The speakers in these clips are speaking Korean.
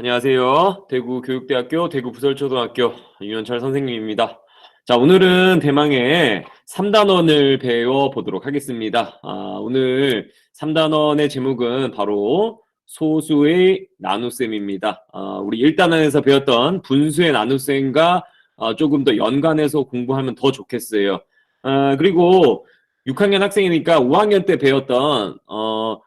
안녕하세요. 대구 교육대학교 대구 부설초등학교 유현철 선생님입니다. 자, 오늘은 대망의 3단원을 배워 보도록 하겠습니다. 아, 오늘 3단원의 제목은 바로 소수의 나눗셈입니다. 아, 우리 1단원에서 배웠던 분수의 나눗셈과 아, 조금 더 연관해서 공부하면 더 좋겠어요. 아, 그리고 6학년 학생이니까 5학년 때 배웠던 어,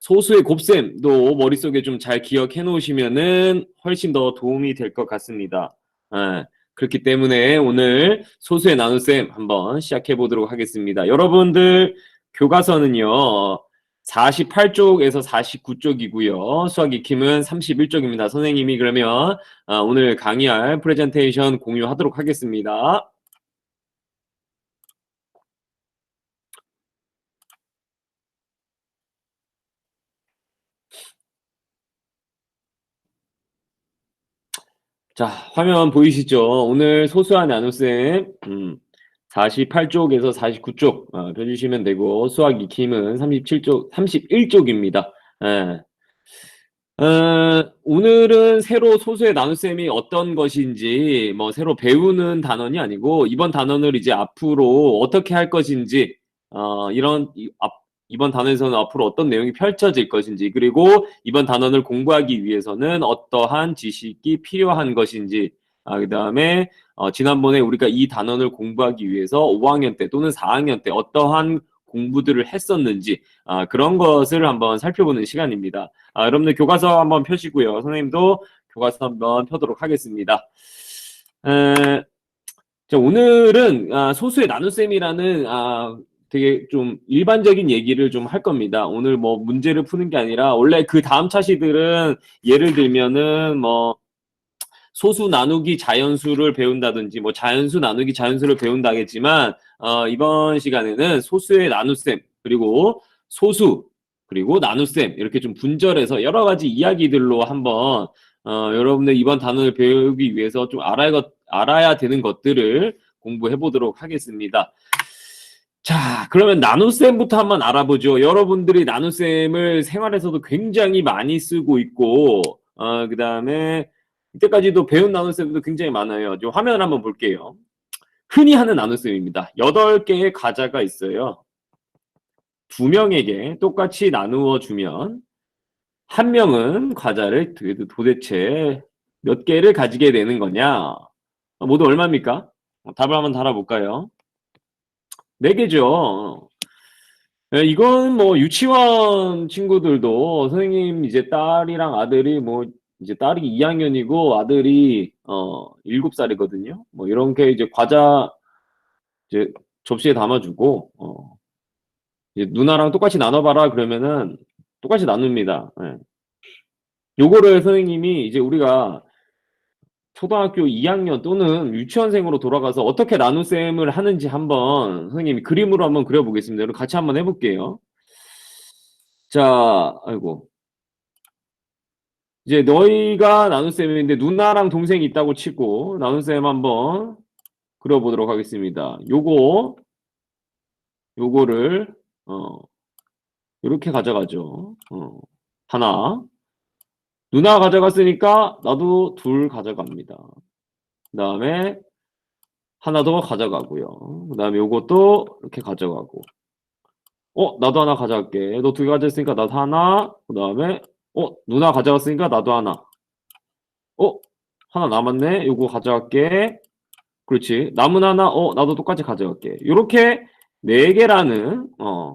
소수의 곱셈도 머릿속에 좀 잘 기억해 놓으시면은 훨씬 더 도움이 될 것 같습니다. 예, 그렇기 때문에 오늘 소수의 나눗셈 한번 시작해 보도록 하겠습니다. 여러분들 교과서는요. 48쪽에서 49쪽이고요. 수학 익힘은 31쪽입니다. 선생님이 그러면 아, 오늘 강의할 프레젠테이션 공유하도록 하겠습니다. 자, 화면 보이시죠? 오늘 소수한 나눗셈 음, 48쪽에서 49쪽 어, 펴주시면 되고 수학 익힘은 37쪽, 31쪽입니다. 예. 어, 오늘은 새로 소수의 나눗셈이 어떤 것인지 뭐 새로 배우는 단원이 아니고 이번 단원을 이제 앞으로 어떻게 할 것인지 어, 이런 이, 앞, 이번 단원에서는 앞으로 어떤 내용이 펼쳐질 것인지 그리고 이번 단원을 공부하기 위해서는 어떠한 지식이 필요한 것인지 아, 그 다음에 어, 지난번에 우리가 이 단원을 공부하기 위해서 5학년 때 또는 4학년 때 어떠한 공부들을 했었는지 아, 그런 것을 한번 살펴보는 시간입니다. 아, 여러분들 교과서 한번 펴시고요. 선생님도 교과서 한번 펴도록 하겠습니다. 에, 자, 오늘은 아, 소수의 나눗셈이라는 아, 되게 좀 일반적인 얘기를 좀 할 겁니다. 오늘 뭐 문제를 푸는 게 아니라 원래 그 다음 차시들은 예를 들면은 뭐 소수 나누기 자연수를 배운다든지 뭐 자연수 나누기 자연수를 배운다겠지만 어, 이번 시간에는 소수의 나눗셈 그리고 소수 그리고 나눗셈 이렇게 좀 분절해서 여러 가지 이야기들로 한번 어, 여러분들 이번 단어를 배우기 위해서 좀 알아야, 것- 알아야 되는 것들을 공부해 보도록 하겠습니다. 자, 그러면 나눗셈부터 한번 알아보죠. 여러분들이 나눗셈을 생활에서도 굉장히 많이 쓰고 있고, 어, 그 다음에 이때까지도 배운 나눗셈도 굉장히 많아요. 좀 화면을 한번 볼게요. 흔히 하는 나눗셈입니다. 8개의 과자가 있어요. 두 명에게 똑같이 나누어 주면 한 명은 과자를 도- 도대체 몇 개를 가지게 되는 거냐? 어, 모두 얼마입니까? 어, 답을 한번 달아볼까요? 네 개죠. 예, 이건 뭐 유치원 친구들도 선생님 이제 딸이랑 아들이 뭐 이제 딸이 2학년이고 아들이 어 7살이거든요. 뭐 이렇게 이제 과자 이제 접시에 담아주고 어 이제 누나랑 똑같이 나눠봐라 그러면은 똑같이 나눕니다. 예. 요거를 선생님이 이제 우리가 초등학교 2학년 또는 유치원생으로 돌아가서 어떻게 나눗셈을 하는지 한번 선생님이 그림으로 한번 그려보겠습니다. 여러분 같이 한번 해볼게요. 자, 아이고. 이제 너희가 나눗셈인데 누나랑 동생이 있다고 치고 나눗셈 한번 그려보도록 하겠습니다. 요거, 요거를, 어, 요렇게 가져가죠. 어, 하나. 누나 가져갔으니까 나도 둘 가져갑니다. 그 다음에 하나 더 가져가고요. 그 다음에 요것도 이렇게 가져가고. 어, 나도 하나 가져갈게. 너 두 개 가져갔으니까 나도 하나. 그 다음에 어, 누나 가져갔으니까 나도 하나. 어, 하나 남았네. 요거 가져갈게. 그렇지. 남은 하나, 어, 나도 똑같이 가져갈게. 요렇게 네 개라는, 어,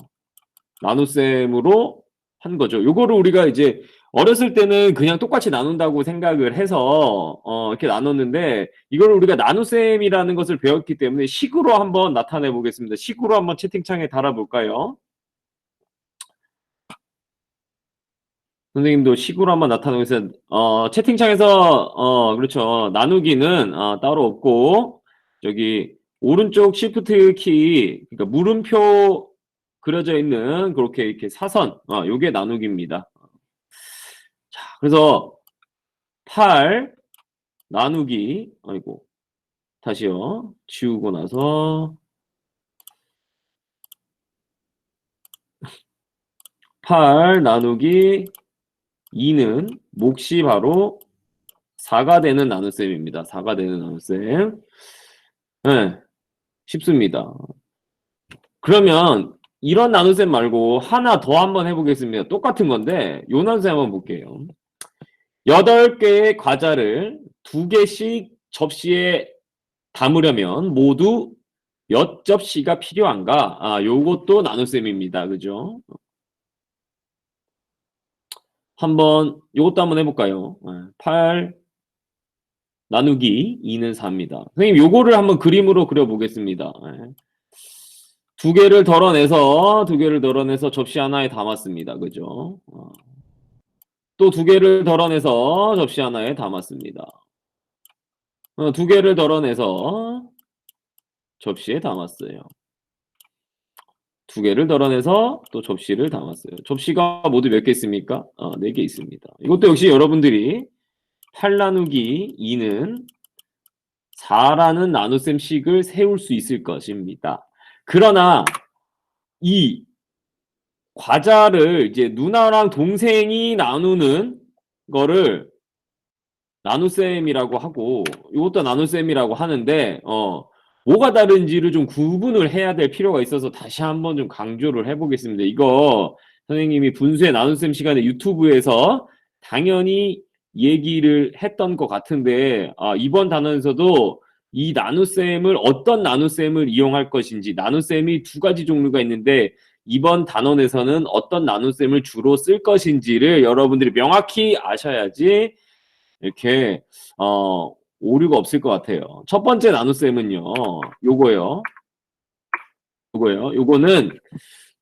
나눗셈으로 한 거죠. 요거를 우리가 이제 어렸을 때는 그냥 똑같이 나눈다고 생각을 해서 어, 이렇게 나눴는데 이걸 우리가 나눗셈이라는 것을 배웠기 때문에 식으로 한번 나타내 보겠습니다. 식으로 한번 채팅창에 달아볼까요? 선생님도 식으로 한번 나타내보세요. 어, 채팅창에서 어, 그렇죠. 나누기는 어, 따로 없고 저기 오른쪽 시프트 키 그러니까 물음표 그려져 있는 그렇게 이렇게 사선 어, 요게 나누기입니다. 자, 그래서 8 나누기 아이고 다시요 지우고 나서 8 나누기 2는 몫이 바로 4가 되는 나눗셈입니다. 4가 되는 나눗셈. 네, 쉽습니다. 그러면 이런 나눗셈 말고 하나 더 한번 해보겠습니다. 똑같은 건데 요 나눗셈 한번 볼게요. 8개의 과자를 2개씩 접시에 담으려면 모두 몇 접시가 필요한가? 아, 요것도 나눗셈입니다. 그죠? 한번 요것도 한번 해볼까요? 8 나누기 2는 4입니다. 선생님 요거를 한번 그림으로 그려보겠습니다. 예. 두 개를 덜어내서 두 개를 덜어내서 접시 하나에 담았습니다. 그죠? 또 두 개를 덜어내서 접시 하나에 담았습니다. 어, 두 개를 덜어내서 접시에 담았어요. 두 개를 덜어내서 또 접시를 담았어요. 접시가 모두 몇 개 있습니까? 어, 네개 있습니다. 이것도 역시 여러분들이 8 나누기 2는 4라는 나눗셈식을 세울 수 있을 것입니다. 그러나 이 과자를 이제 누나랑 동생이 나누는 거를 나눗셈이라고 하고 이것도 나눗셈이라고 하는데 어 뭐가 다른지를 좀 구분을 해야 될 필요가 있어서 다시 한번 좀 강조를 해보겠습니다. 이거 선생님이 분수의 나눗셈 시간에 유튜브에서 당연히 얘기를 했던 것 같은데 아, 이번 단원에서도 이 나눗셈을 어떤 나눗셈을 이용할 것인지 나눗셈이 두 가지 종류가 있는데 이번 단원에서는 어떤 나눗셈을 주로 쓸 것인지를 여러분들이 명확히 아셔야지 이렇게 어, 오류가 없을 것 같아요. 첫 번째 나눗셈은요. 요거요. 요거요. 요거는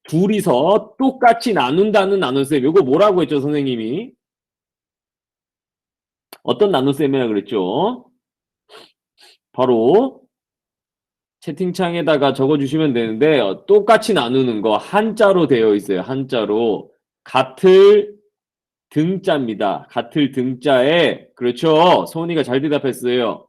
둘이서 똑같이 나눈다는 나눗셈. 요거 뭐라고 했죠, 선생님이? 어떤 나눗셈이라 그랬죠? 바로 채팅창에다가 적어주시면 되는데 어, 똑같이 나누는 거 한자로 되어 있어요. 한자로 같을 등자입니다. 같을 등자에 그렇죠. 소은이가 잘 대답했어요.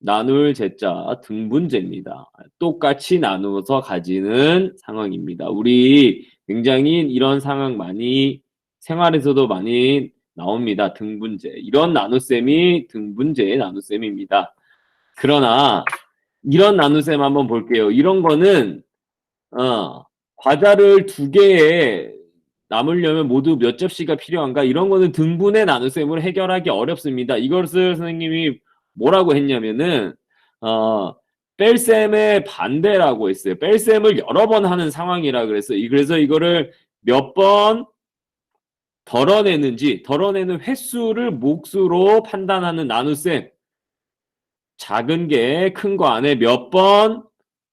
나눌 제자 등분제입니다. 똑같이 나누어서 가지는 상황입니다. 우리 굉장히 이런 상황 많이 생활에서도 많이 나옵니다. 등분제. 이런 나눗셈이 등분제의 나눗셈입니다. 그러나 이런 나눗셈 한번 볼게요. 이런 거는 어, 과자를 두 개에 남으려면 모두 몇 접시가 필요한가? 이런 거는 등분의 나눗셈으로 해결하기 어렵습니다. 이것을 선생님이 뭐라고 했냐면은 어, 뺄셈의 반대라고 했어요. 뺄셈을 여러 번 하는 상황이라 그랬어요. 그래서 이거를 몇 번 덜어내는지 덜어내는 횟수를 몫으로 판단하는 나눗셈 작은 게 큰 거 안에 몇 번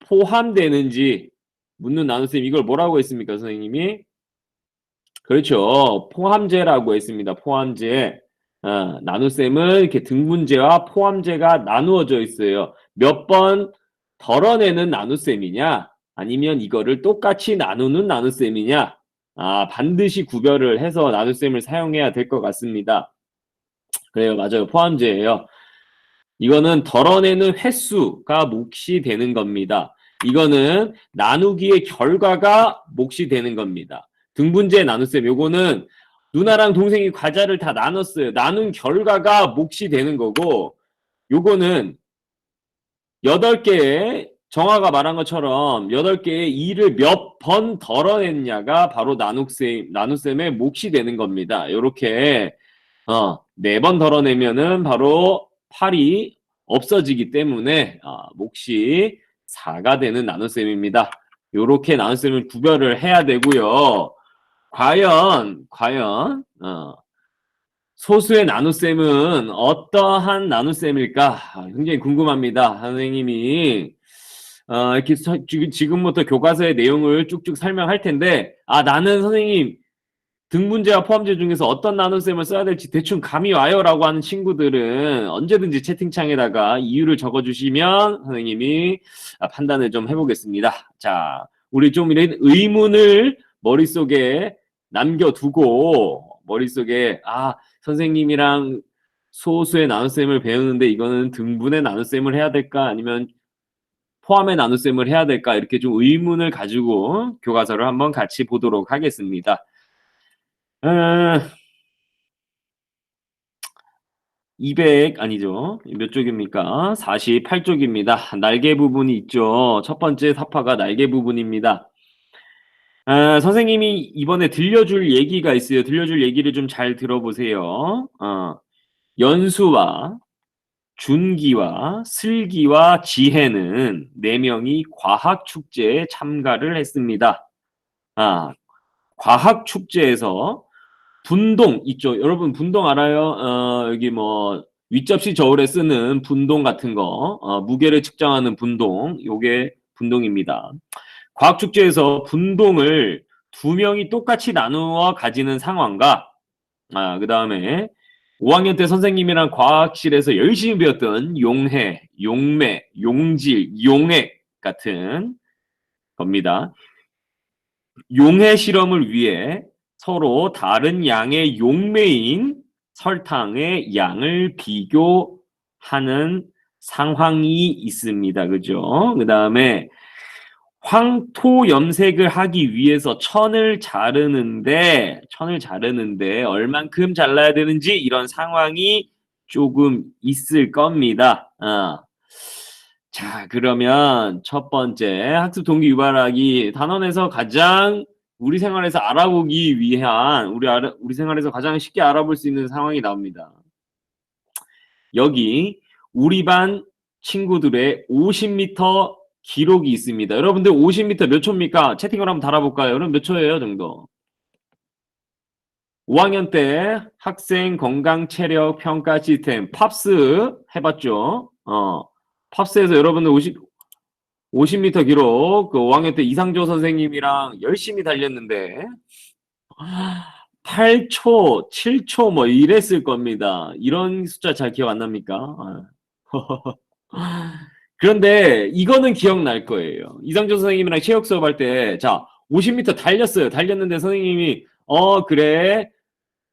포함되는지 묻는 나눗셈 이걸 뭐라고 했습니까 선생님이? 그렇죠. 포함제라고 했습니다. 포함제. 어, 나눗셈은 이렇게 등분제와 포함제가 나누어져 있어요. 몇 번 덜어내는 나눗셈이냐? 아니면 이거를 똑같이 나누는 나눗셈이냐? 아 반드시 구별을 해서 나눗셈을 사용해야 될 것 같습니다. 그래요. 맞아요. 포함제예요 이거는 덜어내는 횟수가 몫이 되는 겁니다. 이거는 나누기의 결과가 몫이 되는 겁니다. 등분제 나눗셈 요거는 누나랑 동생이 과자를 다 나눴어요. 나눈 결과가 몫이 되는 거고 요거는 8개의 정화가 말한 것처럼 8개의 일을 몇번 덜어냈냐가 바로 나눗셈, 나눗셈의 몫이 되는 겁니다. 요렇게 어, 4번 덜어내면은 바로 8이 없어지기 때문에 아, 몫이 4가 되는 나눗셈입니다. 이렇게 나눗셈을 구별을 해야 되고요. 과연 과연 어, 소수의 나눗셈은 어떠한 나눗셈일까? 아, 굉장히 궁금합니다. 선생님이 어, 이렇게 서, 지금부터 교과서의 내용을 쭉쭉 설명할 텐데 아 나는 선생님 등문제와 포함제 중에서 어떤 나눗셈을 써야 될지 대충 감이 와요 라고 하는 친구들은 언제든지 채팅창에다가 이유를 적어주시면 선생님이 판단을 좀 해보겠습니다. 자, 우리 좀 이런 의문을 머릿속에 남겨두고 머릿속에 아 선생님이랑 소수의 나눗셈을 배우는데 이거는 등분의 나눗셈을 해야 될까 아니면 포함의 나눗셈을 해야 될까 이렇게 좀 의문을 가지고 교과서를 한번 같이 보도록 하겠습니다. 200 아니죠. 몇 쪽입니까? 48쪽입니다. 날개 부분이 있죠. 첫 번째 사파가 날개 부분입니다. 아, 선생님이 이번에 들려줄 얘기가 있어요. 들려줄 얘기를 좀 잘 들어보세요. 어, 연수와 준기와 슬기와 지혜는 네 명이 과학 축제에 참가를 했습니다. 아, 과학 축제에서 분동 있죠. 여러분 분동 알아요? 어, 여기 뭐 윗접시 저울에 쓰는 분동 같은 거, 어, 무게를 측정하는 분동, 요게 분동입니다. 과학 축제에서 분동을 두 명이 똑같이 나누어 가지는 상황과 아, 그 다음에 5학년 때 선생님이랑 과학실에서 열심히 배웠던 용해, 용매, 용질, 용액 같은 겁니다. 용해 실험을 위해 서로 다른 양의 용매인 설탕의 양을 비교하는 상황이 있습니다. 그죠? 그 다음에 황토 염색을 하기 위해서 천을 자르는데 천을 자르는데 얼만큼 잘라야 되는지 이런 상황이 조금 있을 겁니다. 어. 자, 그러면 첫 번째 학습 동기 유발하기 단원에서 가장 우리 생활에서 알아보기 위한 우리 알아, 우리 생활에서 가장 쉽게 알아볼 수 있는 상황이 나옵니다. 여기 우리 반 친구들의 50m 기록이 있습니다. 여러분들 50m 몇 초입니까? 채팅을 한번 달아볼까요? 여러분 몇 초예요 정도? 5학년 때 학생 건강 체력 평가 시스템 팝스 해봤죠? 어, 팝스에서 여러분들 50 50m 기록 그 5학년 때 이상조 선생님이랑 열심히 달렸는데 8초, 7초 뭐 이랬을 겁니다. 이런 숫자 잘 기억 안 납니까? 그런데 이거는 기억날 거예요. 이상조 선생님이랑 체육 수업할 때, 자, 50m 달렸어요. 달렸는데 선생님이, 어, 그래.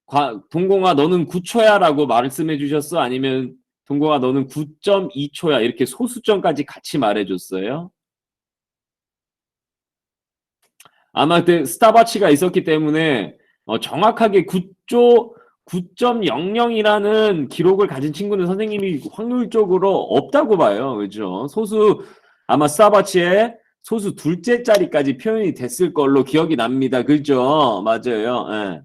과, 동공아, 너는 9초야 라고 말씀해 주셨어? 아니면, 동공아, 너는 9.2초야. 이렇게 소수점까지 같이 말해 줬어요. 아마 그때 스타바치가 있었기 때문에, 어, 정확하게 9조, 9.00이라는 기록을 가진 친구는 선생님이 확률적으로 없다고 봐요. 그죠? 소수, 아마 스타바치의 소수 둘째 자리까지 표현이 됐을 걸로 기억이 납니다. 그죠? 맞아요. 예.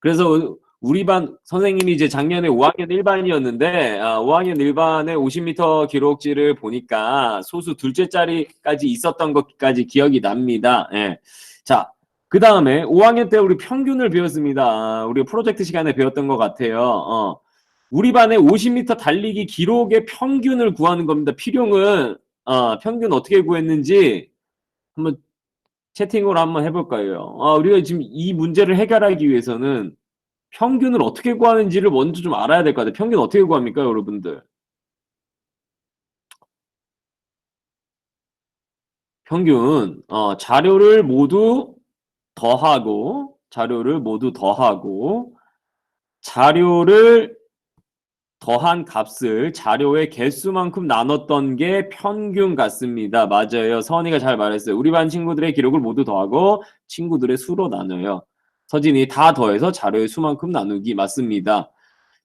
그래서 우리 반 선생님이 이제 작년에 5학년 1반이었는데, 아, 5학년 1반의 50m 기록지를 보니까 소수 둘째 자리까지 있었던 것까지 기억이 납니다. 예. 자, 그 다음에 5학년 때 우리 평균을 배웠습니다. 우리 프로젝트 시간에 배웠던 것 같아요. 어. 우리 반의 50m 달리기 기록의 평균을 구하는 겁니다. 필용은 어, 평균 어떻게 구했는지 한번 채팅으로 한번 해볼까요? 어, 우리가 지금 이 문제를 해결하기 위해서는 평균을 어떻게 구하는지를 먼저 좀 알아야 될 것 같아요. 평균 어떻게 구합니까, 여러분들? 평균 어, 자료를 모두 더하고 자료를 모두 더하고 자료를 더한 값을 자료의 개수만큼 나눴던 게 평균 같습니다. 맞아요. 서은이가 잘 말했어요. 우리 반 친구들의 기록을 모두 더하고 친구들의 수로 나눠요. 서진이 다 더해서 자료의 수만큼 나누기 맞습니다.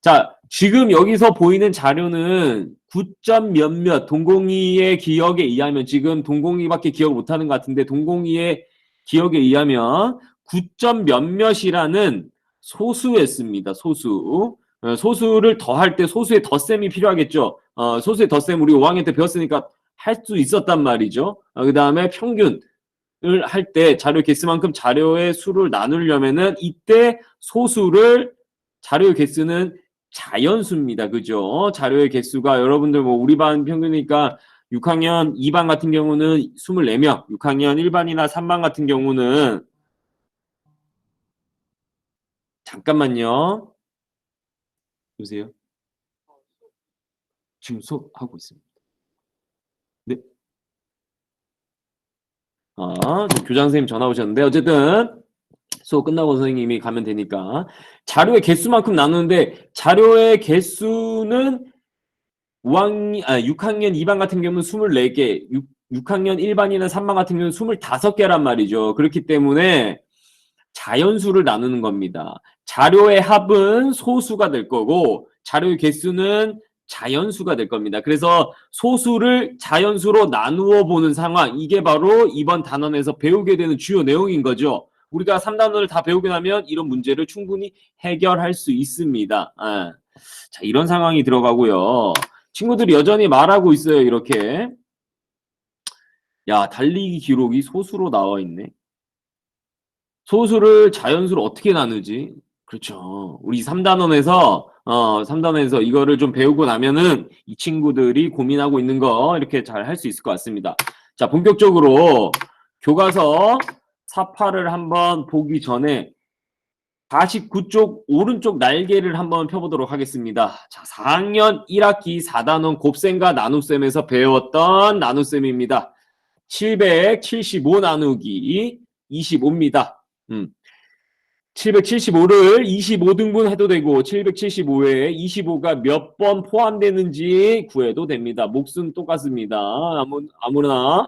자, 지금 여기서 보이는 자료는 9점 몇몇 동공이의 기억에 의하면 지금 동공이밖에 기억 못하는 것 같은데 동공이의 기억에 의하면 9점 몇몇이라는 소수였습니다. 소수. 어, 소수를 더할 때 소수의 덧셈이 필요하겠죠. 어, 소수의 덧셈 우리 5학년 때 배웠으니까 할 수 있었단 말이죠. 어, 그 다음에 평균 을 할 때 자료 개수만큼 자료의 수를 나누려면은 이때 소수를 자료의 개수는 자연수입니다. 그죠? 자료의 개수가 여러분들 뭐 우리 반 평균이니까 6학년 2반 같은 경우는 24명, 6학년 1반이나 3반 같은 경우는 잠깐만요. 보세요. 지금 수업하고 있습니다. 네. 아, 교장 선생님 전화 오셨는데 어쨌든 수업 끝나고 선생님이 가면 되니까 자료의 개수만큼 나누는데 자료의 개수는 5학년, 아, 6학년 2반 같은 경우는 24개, 6, 6학년 1반이나 3반 같은 경우는 25개란 말이죠. 그렇기 때문에 자연수를 나누는 겁니다. 자료의 합은 소수가 될 거고 자료의 개수는 자연수가 될 겁니다. 그래서 소수를 자연수로 나누어 보는 상황 이게 바로 이번 단원에서 배우게 되는 주요 내용인 거죠. 우리가 3단원을 다 배우게 나면 이런 문제를 충분히 해결할 수 있습니다. 아. 자, 이런 상황이 들어가고요. 친구들이 여전히 말하고 있어요. 이렇게. 야, 달리기 기록이 소수로 나와 있네. 소수를 자연수로 어떻게 나누지? 그렇죠. 우리 3단원에서 어, 3단원에서 이거를 좀 배우고 나면은 이 친구들이 고민하고 있는 거 이렇게 잘 할 수 있을 것 같습니다. 자, 본격적으로 교과서 사파를 한번 보기 전에 49쪽 오른쪽 날개를 한번 펴보도록 하겠습니다. 자, 4학년 1학기 4단원 곱셈과 나눗셈에서 배웠던 나눗셈입니다. 775 나누기 25입니다. 음. 775를 25등분 해도 되고 775에 25가 몇 번 포함되는지 구해도 됩니다. 몫은 똑같습니다. 아무, 아무나.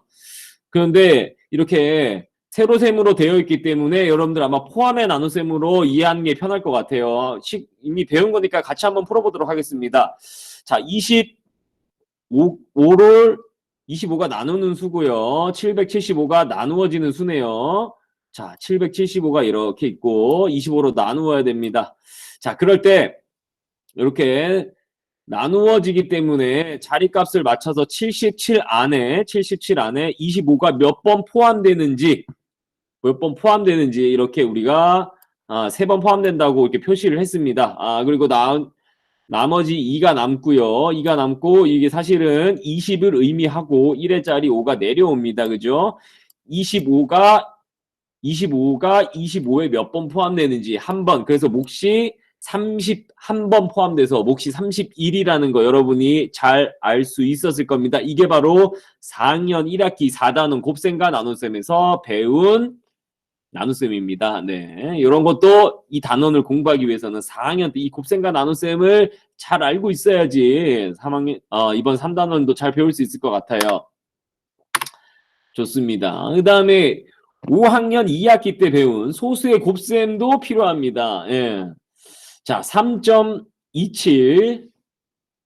그런데 이렇게 세로셈으로 되어 있기 때문에 여러분들 아마 포함의 나눗셈으로 이해하는 게 편할 것 같아요. 시, 이미 배운 거니까 같이 한번 풀어보도록 하겠습니다. 자, 25를 25가 나누는 수고요. 775가 나누어지는 수네요. 자, 775가 이렇게 있고 25로 나누어야 됩니다. 자, 그럴 때 이렇게 나누어지기 때문에 자리값을 맞춰서 77 안에 77 안에 25가 몇 번 포함되는지 몇 번 포함되는지 이렇게 우리가 아, 세 번 포함된다고 이렇게 표시를 했습니다. 아, 그리고 나 나머지 2가 남고요. 2가 남고 이게 사실은 20을 의미하고 1회짜리 5가 내려옵니다. 그죠? 25가 25가 25에 몇 번 포함되는지 한 번. 그래서 몫이 31번 포함돼서 몫이 31이라는 거 여러분이 잘 알 수 있었을 겁니다. 이게 바로 4학년 1학기 4단원 곱셈과 나눗셈에서 배운 나눗셈입니다. 네. 이런 것도 이 단원을 공부하기 위해서는 4학년 때 이 곱셈과 나눗셈을 잘 알고 있어야지 3학년, 어, 이번 3단원도 잘 배울 수 있을 것 같아요. 좋습니다. 그 다음에 5학년 2학기 때 배운 소수의 곱셈도 필요합니다. 예. 자, 3.27.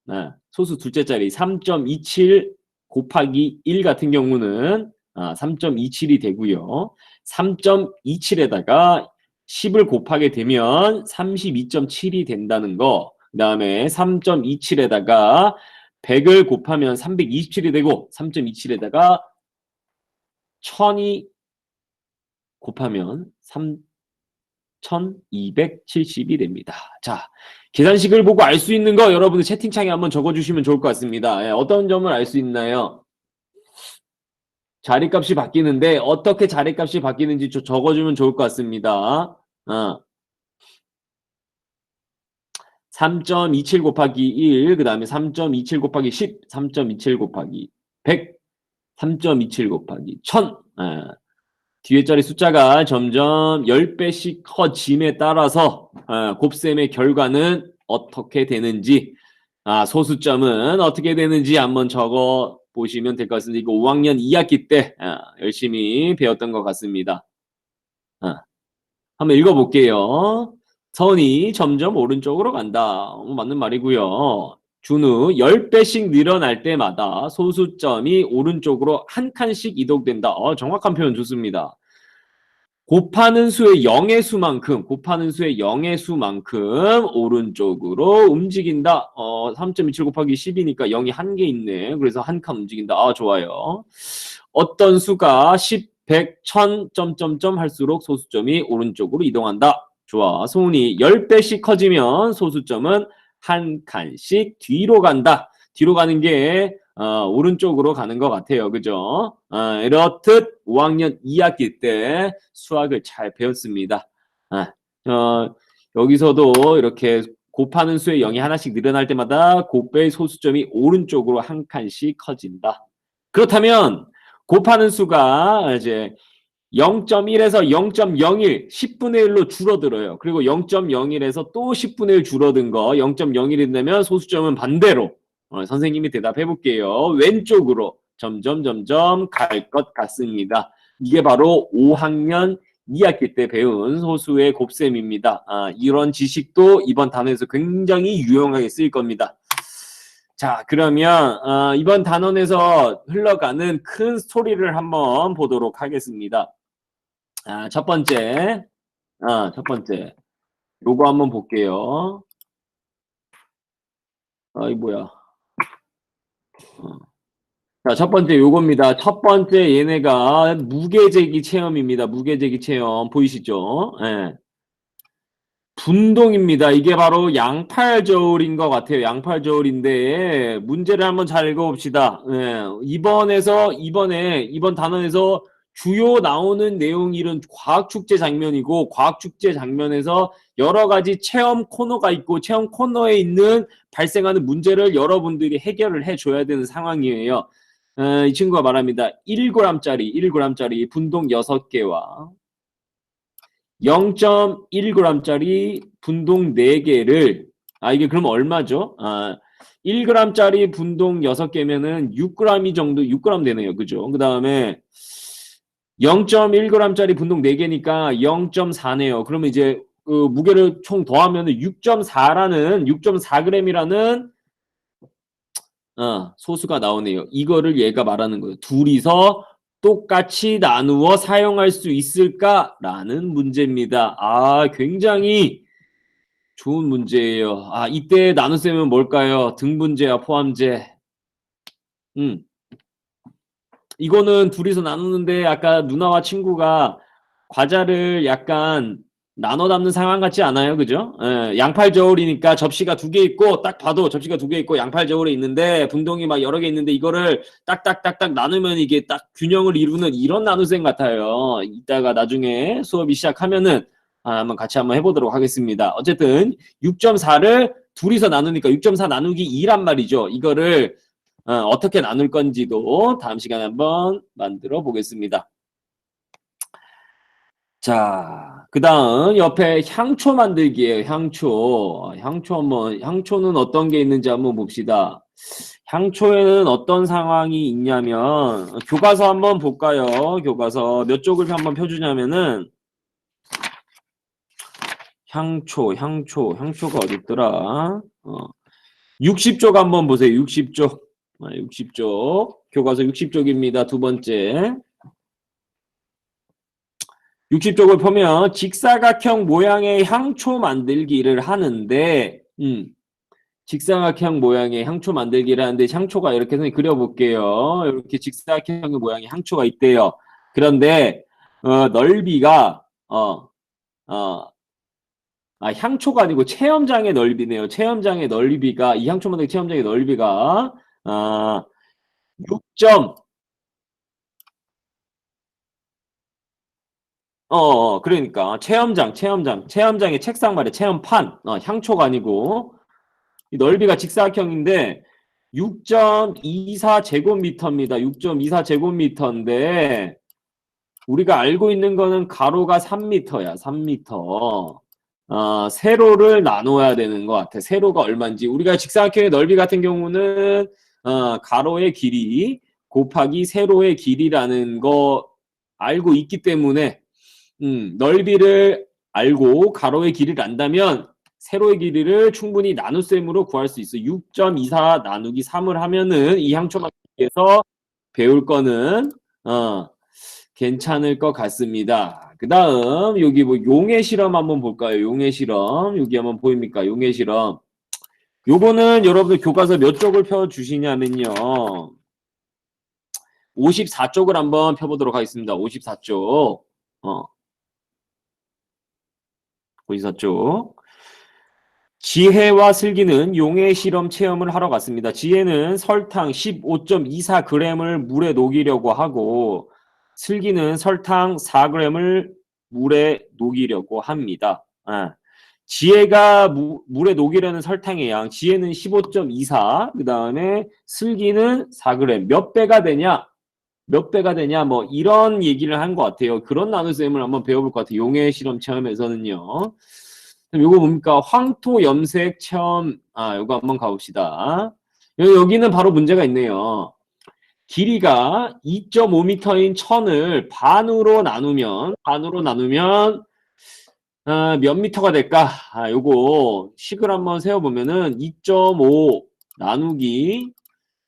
네, 소수 둘째 자리 3.27 곱하기 1 같은 경우는 아, 3.27이 되고요. 3.27에다가 10을 곱하게 되면 32.7이 된다는 거. 그 다음에 3.27에다가 100을 곱하면 327이 되고 3.27에다가 1000이 곱하면 3,270이 됩니다. 자, 계산식을 보고 알 수 있는 거 여러분들 채팅창에 한번 적어주시면 좋을 것 같습니다. 예, 어떤 점을 알 수 있나요? 자리값이 바뀌는데 어떻게 자리값이 바뀌는지 좀 적어주면 좋을 것 같습니다. 어. 3.27 곱하기 1, 그 다음에 3.27 곱하기 10, 3.27 곱하기 100, 3.27 곱하기 1000. 예. 뒤에 자리 숫자가 점점 10배씩 커짐에 따라서 어, 곱셈의 결과는 어떻게 되는지 아, 소수점은 어떻게 되는지 한번 적어 보시면 될 것 같습니다. 이거 5학년 2학기 때 아, 열심히 배웠던 것 같습니다. 아, 한번 읽어볼게요. 선이 점점 오른쪽으로 간다. 어, 맞는 말이고요. 준우 10배씩 늘어날 때마다 소수점이 오른쪽으로 한 칸씩 이동된다. 어, 정확한 표현 좋습니다. 곱하는 수의 0의 수만큼, 곱하는 수의 0의 수만큼 오른쪽으로 움직인다. 어, 3.27 곱하기 10이니까 0이 한 개 있네. 그래서 한 칸 움직인다. 아, 좋아요. 어떤 수가 10, 100, 1000, 점점점 할수록 소수점이 오른쪽으로 이동한다. 좋아. 소운이 10배씩 커지면 소수점은 한 칸씩 뒤로 간다. 뒤로 가는 게 어, 오른쪽으로 가는 것 같아요. 그죠? 어, 이렇듯 5학년 2학기 때 수학을 잘 배웠습니다. 아, 어, 여기서도 이렇게 곱하는 수의 0이 하나씩 늘어날 때마다 곱배의 소수점이 오른쪽으로 한 칸씩 커진다. 그렇다면 곱하는 수가 이제 0.1에서 0.01, 10분의 1로 줄어들어요. 그리고 0.01에서 또 10분의 1 줄어든 거 0.01이 되면 소수점은 반대로 어, 선생님이 대답해 볼게요. 왼쪽으로 점점 점점 갈 것 같습니다. 이게 바로 5학년 2학기 때 배운 소수의 곱셈입니다. 아, 이런 지식도 이번 단원에서 굉장히 유용하게 쓰일 겁니다. 자, 그러면 어, 이번 단원에서 흘러가는 큰 스토리를 한번 보도록 하겠습니다. 아, 첫 번째, 아, 첫 번째, 요거 한번 볼게요. 아 이 뭐야? 어. 자, 첫 번째 요겁니다. 첫 번째 얘네가 무게재기 체험입니다. 무게재기 체험 보이시죠? 예. 분동입니다. 이게 바로 양팔 저울인 것 같아요. 양팔 저울인데 문제를 한번 잘 읽어봅시다. 예. 이번에서 이번에 이번 단원에서 주요 나오는 내용이 이런 과학 축제 장면이고 과학 축제 장면에서 여러 가지 체험 코너가 있고 체험 코너에 있는 발생하는 문제를 여러분들이 해결을 해줘야 되는 상황이에요. 어, 이 친구가 말합니다. 1g짜리, 1g짜리 분동 6개와 0.1g짜리 분동 4개를 아 이게 그럼 얼마죠? 아 1g짜리 분동 6개면은 6g이 정도 6g 되네요. 그죠? 그 다음에 0.1g짜리 분동 4개니까 0.4네요. 그러면 이제 그 무게를 총 더하면은 6.4라는 6.4g이라는 어, 소수가 나오네요. 이거를 얘가 말하는 거예요. 둘이서 똑같이 나누어 사용할 수 있을까라는 문제입니다. 아, 굉장히 좋은 문제예요. 아, 이때 나눗셈은 뭘까요? 등분제와 포함제. 음. 이거는 둘이서 나누는데 아까 누나와 친구가 과자를 약간 나눠 담는 상황 같지 않아요? 그죠? 예, 양팔 저울이니까 접시가 두 개 있고 딱 봐도 접시가 두 개 있고 양팔 저울에 있는데 분동이 막 여러 개 있는데 이거를 딱딱딱딱 나누면 이게 딱 균형을 이루는 이런 나눗셈 같아요. 이따가 나중에 수업이 시작하면은 아, 한번 같이 한번 해보도록 하겠습니다. 어쨌든 6.4를 둘이서 나누니까 6.4 나누기 2란 말이죠. 이거를 어, 떻게 나눌 건지도 다음 시간에 한번 만들어 보겠습니다. 자, 그 다음 옆에 향초 만들기예요. 향초. 향초 한번, 향초는 어떤 게 있는지 한번 봅시다. 향초에는 어떤 상황이 있냐면, 교과서 한번 볼까요? 교과서 몇 쪽을 한번 펴주냐면은, 향초, 향초, 향초가 어딨더라? 어, 60쪽 한번 보세요. 60쪽. 60쪽. 교과서 60쪽입니다. 두 번째. 60쪽을 보면 직사각형 모양의 향초 만들기를 하는데 음, 직사각형 모양의 향초 만들기를 하는데 향초가 이렇게 그려볼게요. 이렇게 직사각형 모양의 향초가 있대요. 그런데 어, 넓이가 어, 어, 아, 향초가 아니고 체험장의 넓이네요. 체험장의 넓이가 이 향초 만들기 체험장의 넓이가 아, 6점 어, 어, 그러니까 체험장, 체험장, 체험장의 책상 말이야. 체험판, 어, 향초가 아니고 이 넓이가 직사각형인데 6.24 제곱미터입니다. 6.24 제곱미터인데 우리가 알고 있는 거는 가로가 3미터야. 3미터. 어, 세로를 나눠야 되는 것 같아. 세로가 얼마인지. 우리가 직사각형의 넓이 같은 경우는 어, 가로의 길이 곱하기 세로의 길이라는 거 알고 있기 때문에 음, 넓이를 알고 가로의 길이를 안다면 세로의 길이를 충분히 나눗셈으로 구할 수 있어. 6.24 나누기 3을 하면은 이 향초막에서 배울 거는 어, 괜찮을 것 같습니다. 그 다음 여기 뭐 용의 실험 한번 볼까요? 용의 실험 여기 한번 보입니까? 용의 실험 요거는 여러분들 교과서 몇 쪽을 펴주시냐면요. 54쪽을 한번 펴보도록 하겠습니다. 54쪽. 어. 보이셨죠? 지혜와 슬기는 용의 실험 체험을 하러 갔습니다. 지혜는 설탕 15.24g을 물에 녹이려고 하고 슬기는 설탕 4g을 물에 녹이려고 합니다. 아, 지혜가 무, 물에 녹이려는 설탕의 양, 지혜는 15.24, 그 다음에 슬기는 4g. 몇 배가 되냐? 몇 배가 되냐? 뭐 이런 얘기를 한 것 같아요. 그런 나눗셈을 한번 배워볼 것 같아요. 용의 실험 체험에서는요. 요거 뭡니까? 황토 염색 체험. 아, 요거 한번 가봅시다. 여기는 바로 문제가 있네요. 길이가 2.5m인 천을 반으로 나누면 반으로 나누면 아, 몇 미터가 될까? 아, 요거 식을 한번 세워 보면은 2.5 나누기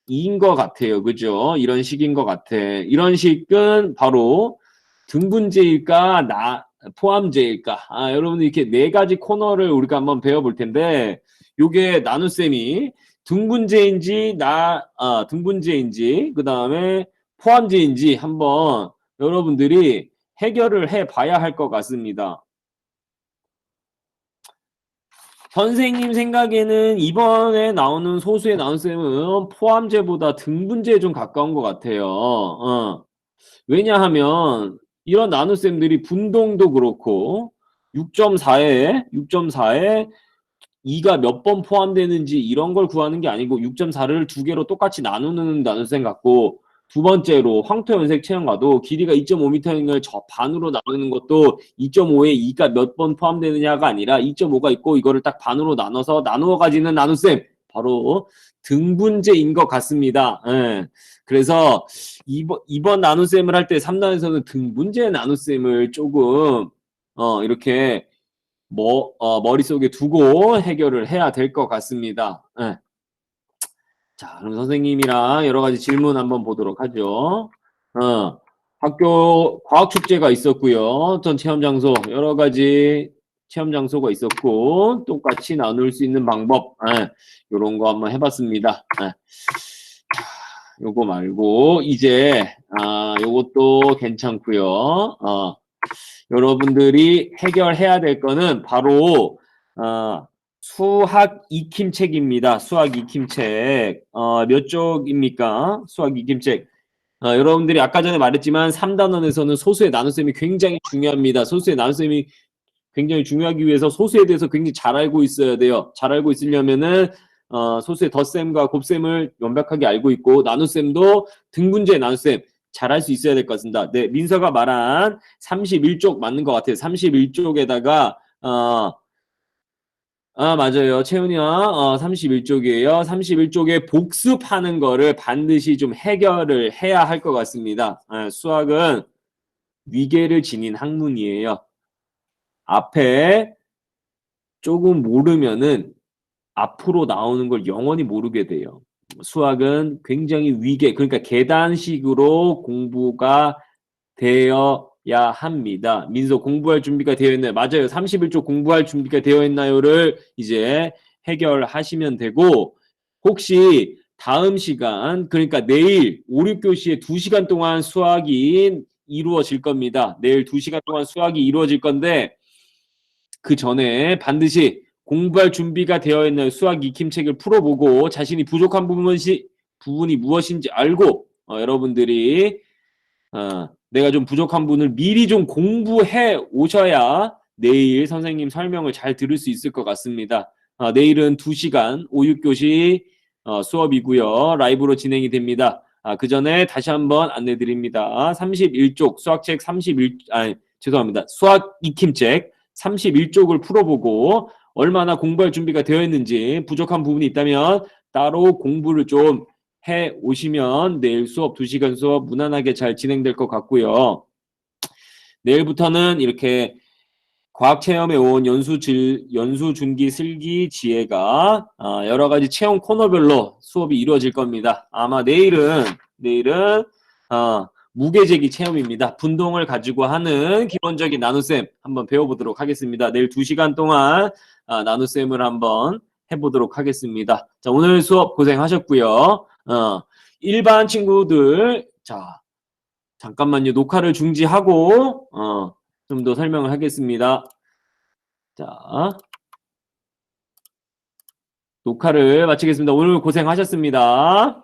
2인 것 같아요. 그죠? 이런 식인 것 같아. 이런 식은 바로 등분제일까, 나, 포함제일까? 아, 여러분들 이렇게 네 가지 코너를 우리가 한번 배워볼 텐데, 요게 나눗셈이 등분제인지, 나, 아, 등분제인지, 그 다음에 포함제인지 한번 여러분들이 해결을 해 봐야 할 것 같습니다. 선생님 생각에는 이번에 나오는 소수의 나눗셈은 포함제보다 등분제에 좀 가까운 것 같아요. 어. 왜냐하면 이런 나눗셈들이 분동도 그렇고 6.4에 6.4에 2가 몇 번 포함되는지 이런 걸 구하는 게 아니고 6.4를 두 개로 똑같이 나누는 나눗셈 같고 두 번째로 황토 연색 체험과도 길이가 2.5m인 걸저 반으로 나누는 것도 2.5에 2가 몇 번 포함되느냐가 아니라 2.5가 있고 이거를 딱 반으로 나눠서 나누어 가지는 나눗셈 바로 등분제인 것 같습니다. 예. 그래서 이번, 이번 나눗셈을 할 때 3단에서는 등분제 나눗셈을 조금 어, 이렇게 뭐, 어, 머릿속에 두고 해결을 해야 될 것 같습니다. 예. 자, 그럼 선생님이랑 여러 가지 질문 한번 보도록 하죠. 어, 학교 과학 축제가 있었고요. 전 체험 장소 여러 가지 체험 장소가 있었고 똑같이 나눌 수 있는 방법 예, 이런 거 한번 해봤습니다. 예. 자, 요거 말고 이제 아 요것도 괜찮고요. 어, 여러분들이 해결해야 될 거는 바로 어, 수학 익힘책입니다. 수학 익힘책. 어, 몇 쪽입니까? 수학 익힘책. 어, 여러분들이 아까 전에 말했지만 3단원에서는 소수의 나눗셈이 굉장히 중요합니다. 소수의 나눗셈이 굉장히 중요하기 위해서 소수에 대해서 굉장히 잘 알고 있어야 돼요. 잘 알고 있으려면은 어, 소수의 덧셈과 곱셈을 완벽하게 알고 있고 나눗셈도 등분제 나눗셈 잘 할 수 있어야 될 것 같습니다. 네, 민서가 말한 31쪽 맞는 것 같아요. 31쪽에다가 어, 아, 맞아요. 채훈이야, 어, 31쪽이에요. 31쪽에 복습하는 거를 반드시 좀 해결을 해야 할 것 같습니다. 아, 수학은 위계를 지닌 학문이에요. 앞에 조금 모르면은 앞으로 나오는 걸 영원히 모르게 돼요. 수학은 굉장히 위계, 그러니까 계단식으로 공부가 되어 야 합니다. 민서 공부할 준비가 되어 있나요? 맞아요. 31조 공부할 준비가 되어 있나요를 이제 해결하시면 되고 혹시 다음 시간 그러니까 내일 5, 6교시에 2시간 동안 수학이 이루어질 겁니다. 내일 2시간 동안 수학이 이루어질 건데 그 전에 반드시 공부할 준비가 되어 있는 수학 익힘책을 풀어보고 자신이 부족한 부분이 부분이 무엇인지 알고 어, 여러분들이 어, 내가 좀 부족한 부분을 미리 좀 공부해 오셔야 내일 선생님 설명을 잘 들을 수 있을 것 같습니다. 어, 내일은 2시간 5, 6교시 어, 수업이고요. 라이브로 진행이 됩니다. 아, 그 전에 다시 한번 안내 드립니다. 31쪽 수학책 31 아니 죄송합니다. 수학 익힘책 31쪽을 풀어보고 얼마나 공부할 준비가 되어 있는지 부족한 부분이 있다면 따로 공부를 좀 해 오시면 내일 수업 2시간 수업 무난하게 잘 진행될 것 같고요. 내일부터는 이렇게 과학 체험에 온 연수 질 연수 준기 슬기 지혜가 어, 여러 가지 체험 코너별로 수업이 이루어질 겁니다. 아마 내일은 내일은 어, 무게재기 체험입니다. 분동을 가지고 하는 기본적인 나눗셈 한번 배워보도록 하겠습니다. 내일 2시간 동안 아, 나눗셈을 한번 해보도록 하겠습니다. 자, 오늘 수업 고생하셨고요. 어, 일반 친구들, 자, 잠깐만요. 녹화를 중지하고, 어, 좀 더 설명을 하겠습니다. 자, 녹화를 마치겠습니다. 오늘 고생하셨습니다.